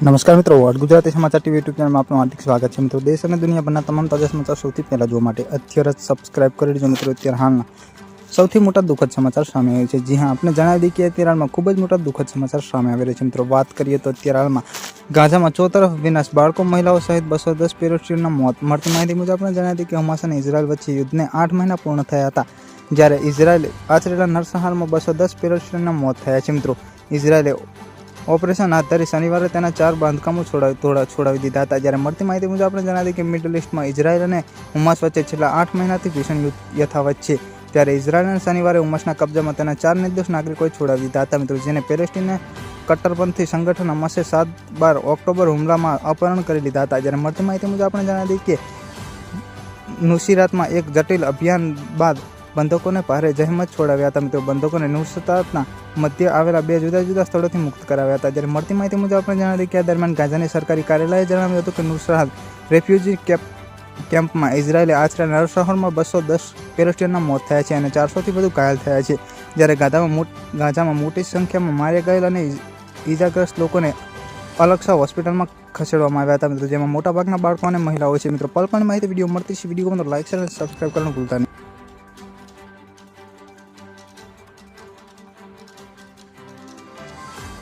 નમસ્કાર મિત્રો વર્ડ ગુજરાતી સમાચાર ટીવી યુટ્યુબ ચેનલમાં આપનું હાર્દિક સ્વાગત છે મિત્રો. દેશ અને દુનિયાભરના તમામ તાજા સમાચાર સૌથી પહેલાં જોવા માટે અત્યારે જ સબસ્ક્રાઇબ કરી દેજો મિત્રો. અત્યારે હાલના સૌથી મોટા દુઃખદ સમાચાર સામે આવ્યા છે. જી હા આપણે જણાવી દઈએ કે અત્યારે હાલમાં ખૂબ જ મોટા દુઃખદ સમાચાર સામે આવી રહ્યા છે મિત્રો. વાત કરીએ તો અત્યારે હાલમાં ગાઝામાં ચોતરફ વિનાશ. બાળકો, મહિલાઓ સહિત બસો દસ પેરોસ્ટીનના મોત. મળતી માહિતી મુજબ આપણે જણાવી દઈએ કે હમાસ અને ઇઝરાયલ વચ્ચે યુદ્ધને આઠ મહિના પૂર્ણ થયા હતા, જ્યારે ઇઝરાયલે આચરેલા નરસંહારમાં બસો દસ પેરોસ્ટીનના મોત થયા છે મિત્રો. ઇઝરાયલે ઓપરેશન હાથ ધરી શનિવારે તેના ચાર બાંધકામો છોડાવી છોડાવી દીધા હતા. જ્યારે મળતી માહિતી મુજબ આપણે જણાવી કે મિડલ ઇસ્ટમાં ઇઝરાયલ અને હુમાસ વચ્ચે છેલ્લા આઠ મહિનાથી ભીષણ યુદ્ધ યથાવત છે. ત્યારે ઇઝરાયલને શનિવારે હુમાસના કબજામાં તેના ચાર નિર્દોષ નાગરિકોએ છોડાવી દીધા હતા. મિત્રો, જેને પેલેસ્ટીને કટ્ટરપંથી સંગઠન હમાસે સાત બાર ઓક્ટોબર હુમલામાં અપહરણ કરી લીધા હતા. જ્યારે મળતી માહિતી મુજબ આપણે જણાવી કે નુસીરાતમાં એક જટિલ અભિયાન બાદ બંધકોને ભારે જહેમત છોડાવ્યા હતા. મિત્રો બંધકોને નુસરતના મધ્ય આવેલા બે જુદા જુદા સ્થળોથી મુક્ત કરાવ્યા હતા. જ્યારે મળતી માહિતી મુજબ આપણે જણાવી કે આ દરમિયાન ગાઝાની સરકારી કાર્યાલયે જણાવ્યું હતું કે નુસરાત રેફ્યુજી કેમ્પ કેમ્પમાં ઇઝરાયેલે આશરે નરસંહારમાં બસો દસ પેલેસ્ટીનના મોત થયા છે અને ચારસોથી વધુ ઘાયલ થયા છે. જ્યારે ગાઝામાં ગાઝામાં મોટી સંખ્યામાં માર્યા ગયેલ અને ઇજાગ્રસ્ત લોકોને અલક્ષા હોસ્પિટલમાં ખસેડવામાં આવ્યા હતા. મિત્રો, જેમાં મોટાભાગના બાળકો અને મહિલાઓ છે. મિત્રો પલ પણ માહિતી, વીડિયો મળતી છે. વીડિયો લાઈક શેર અને સબસ્ક્રાઈબ કરવાનું ભૂલતા નહીં.